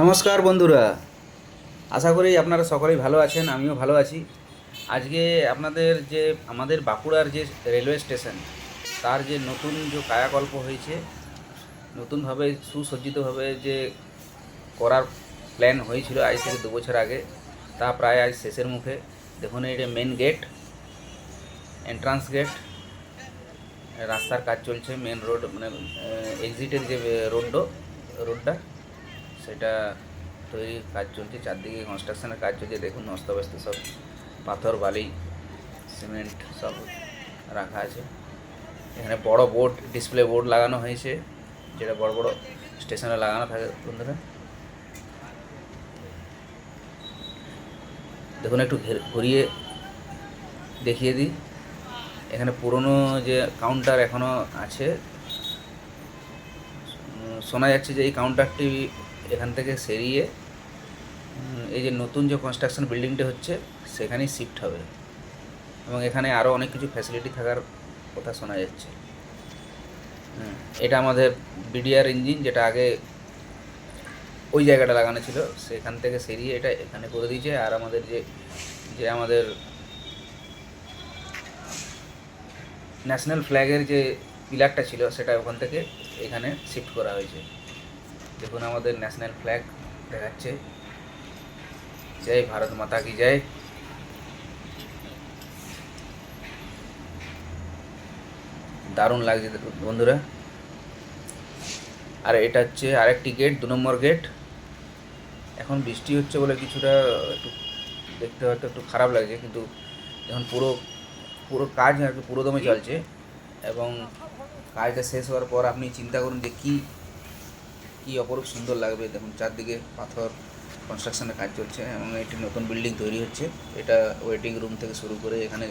নমস্কার বন্ধুরা। আশা করি আপনারা সকলেই ভালো আছেন, আমিও ভালো আছি। আজকে আপনাদের যে, আমাদের বাঁকুড়ার যে রেলওয়ে স্টেশন, তার যে নতুন যে কায়াকল্প হয়েছে, নতুনভাবে সুসজ্জিতভাবে যে করার প্ল্যান হয়েছিল আজ থেকে দু বছর আগে, তা প্রায় আজ শেষের মুখে। দেখুন এটা মেন গেট এন্ট্রান্স গেট রাস্তার কাজ চলছে মেন রোড মানে এক্সিটের যে রোড রোডটা সেটা তৈরির কাজ চলছে, চারদিকে কনস্ট্রাকশনের কাজ চলছে, দেখুন অস্তব্যস্ত সব পাথর, বালি সিমেন্ট সব রাখা আছে। এখানে বড় বোর্ড ডিসপ্লে বোর্ড লাগানো হয়েছে, যেটা বড় বড় স্টেশনে লাগানো থাকে বন্ধুরা। দেখুন একটু ঘের- ঘুরিয়ে দেখিয়ে দিই। এখানে পুরনো যে কাউন্টার এখনও আছে শোনা যাচ্ছে যে এই কাউন্টারটি এখান থেকে সেরিয়ে এই যে নতুন যে কনস্ট্রাকশন বিল্ডিংটা হচ্ছে, সেখানেই শিফট হবে। এবং এখানে আরও অনেক কিছু ফ্যাসিলিটি থাকার কথা শোনা যাচ্ছে। এটা আমাদের বিডিআর ইঞ্জিন যেটা আগে ওই জায়গাটা লাগানো ছিল, সেখান থেকে সেরিয়ে এটা এখানে করে দিয়েছে। আর আমাদের যে যে আমাদের ন্যাশনাল ফ্ল্যাগের যে পিলারটা ছিল, সেটা ওখান থেকে এখানে শিফট করা হয়েছে। দেখুন আমাদের ন্যাশনাল ফ্ল্যাগ দেখাচ্ছে। জয় ভারত মাতা কি জয়। দারুণ লাগছে বন্ধুরা। আর এটা হচ্ছে আরেকটি গেট দু নম্বর গেট এখন বৃষ্টি হচ্ছে বলে কিছুটা একটু দেখতে হয়তো একটু খারাপ লাগছে, কিন্তু এখন পুরো পুরো কাজ আর কি পুরোদমে চলছে, এবং কাজটা শেষ হওয়ার পর আপনি চিন্তা করুন যে কী কী অপরূপ সুন্দর লাগবে। দেখুন, চারদিকে পাথর কনস্ট্রাকশনের কাজ চলছে এবং একটি নতুন বিল্ডিং তৈরি হচ্ছে। এটা ওয়েটিং রুম থেকে শুরু করে এখানে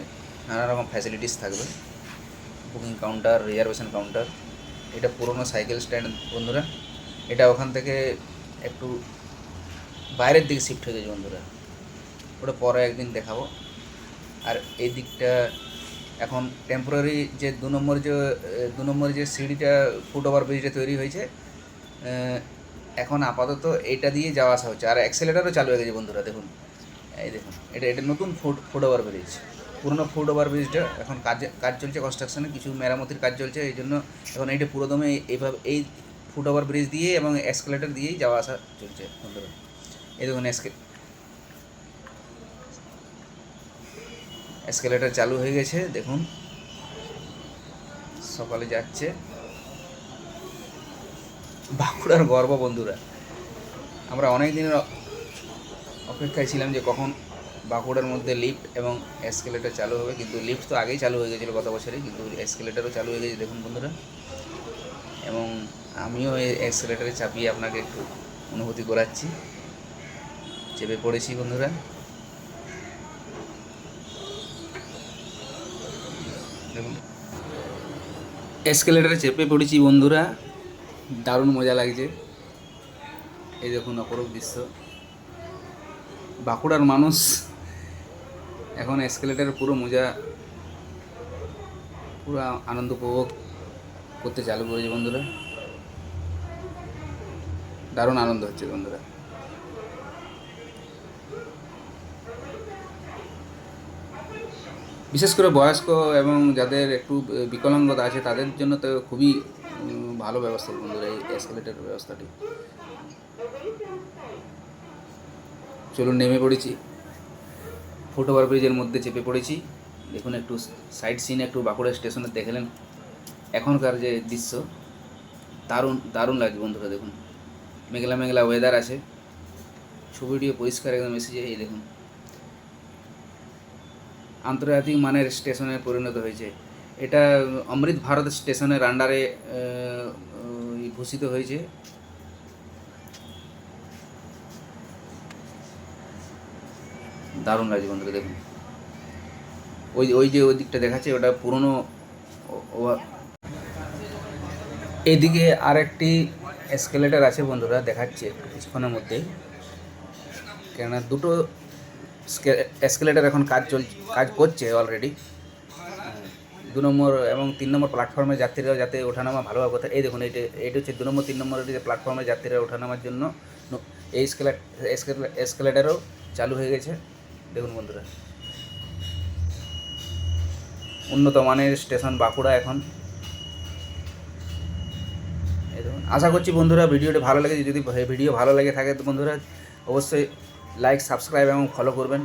নানা রকম ফ্যাসিলিটিস থাকবে। বুকিং কাউন্টার রিজার্ভেশন কাউন্টার এটা পুরনো সাইকেল স্ট্যান্ড বন্ধুরা। এটা ওখান থেকে একটু বাইরের দিকে শিফট হয়ে গেছে বন্ধুরা। ওটা পরে একদিন দেখাবো। আর এই দিকটা এখন টেম্পোরারি যে দু নম্বর যে, দু নম্বর যে সিঁড়িটা ফুট ওভার ব্রিজটা তৈরি হয়েছে এখন আপাতত এটা দিয়ে যাওয়া আসা হচ্ছে। আর অ্যাক্সেলেটারও চালু হয়ে গেছে বন্ধুরা, দেখুন। এই দেখুন, এটা এটা নতুন ফুড ফুড ওভার ব্রিজ পুরনো ফুড ওভার ব্রিজটা এখন কাজে, কাজ চলছে কনস্ট্রাকশনে কিছু মেরামতির কাজ চলছে, এই জন্য এখন এইটা পুরোদমে এইভাবে, এই ফুট ওভার ব্রিজ দিয়ে এবং এসকেলেটার দিয়েই যাওয়া আসা চলছে বন্ধুরা। এই দেখুন এসকে এসকেলেটার চালু হয়ে গেছে, দেখুন। সকালে যাচ্ছে। বাঁকুড়ার গর্ব বন্ধুরা। আমরা অনেক দিনের অপেক্ষায় ছিলাম যে কখন বাঁকুড়ার মধ্যে লিফট এবং এসকেলেটার চালু হবে, কিন্তু লিফট তো আগেই চালু হয়ে গেছিল গত বছরে, কিন্তু এসকেলেটারও চালু হয়ে গেছে, দেখুন বন্ধুরা। এবং আমিও এই এক্সেলেটারে চাপিয়ে আপনাকে একটু অনুভূতি করাচ্ছি। চেপে পড়েছি বন্ধুরা। দেখুন। এসকেলেটারে চেপে পড়েছি বন্ধুরা। দারুণ মজা লাগছে। এই দেখুন অপরূপ দৃশ্য। বাঁকুড়ার মানুষ এখন এসকেলেটারের পুরো মজা, পুরো আনন্দ উপভোগ করতে চালু করেছে বন্ধুরা। দারুণ আনন্দ হচ্ছে বন্ধুরা। বিশেষ করে বয়স্ক এবং যাদের একটু বিকলাঙ্গতা আছে, তাদের জন্য তো খুবই ভালো ব্যবস্থা, বন্ধুরা, এই এসকেলেটার ব্যবস্থাটি। চলুন, নেমে পড়েছি। ফুটওভার ব্রিজের মধ্যে চেপে পড়েছি। দেখুন, একটু সাইড সিন একটু বাঁকুড়া স্টেশনে দেখলেন এখনকার যে দৃশ্য। দারুণ দারুণ লাগছে, বন্ধুরা, দেখুন। মেঘলা মেঘলা ওয়েদার আছে। ছবিটিও পরিষ্কার একদম এসেছে, এই দেখুন। আন্তর্জাতিক মানের স্টেশনে পরিণত হয়েছে। এটা অমৃত ভারত স্টেশনের আন্ডারে ঘোষিত হয়েছে। দারুণ লাগছে বন্ধুরা, দেখুন। ওই ওই যে ওই দিকটা দেখাচ্ছে, ওটা পুরনো এদিকে আরেকটি এসকেলেটার আছে বন্ধুরা, দেখাচ্ছে একটু কিছুক্ষণের মধ্যেই কেননা দুটো এসকেলেটার এখন কাজ চল, কাজ করছে অলরেডি দু নম্বর এবং তিন নম্বর প্ল্যাটফর্মে যাত্রীরা যাতে ওঠানামা ভালোভাবে কথা এই দেখুন, এইটা এইটা হচ্ছে দু নম্বর, তিন নম্বরের যে প্ল্যাটফর্মে যাত্রীরা ওঠানামার জন্য এই এসকেলেটারও চালু হয়ে গেছে। দেখুন বন্ধুরা। উন্নত মানের স্টেশন বাঁকুড়া এখন। আশা করছি বন্ধুরা ভিডিওটি ভালো লেগেছে। যদি ভিডিও ভালো লাগে থাকে তো বন্ধুরা, অবশ্যই লাইক সাবস্ক্রাইব এবং ফলো করবেন।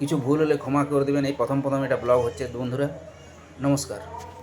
কিছু ভুল হলে ক্ষমা করে দেবেন। এই প্রথম প্রথম এটা ব্লগ হচ্ছে বন্ধুরা। নমস্কার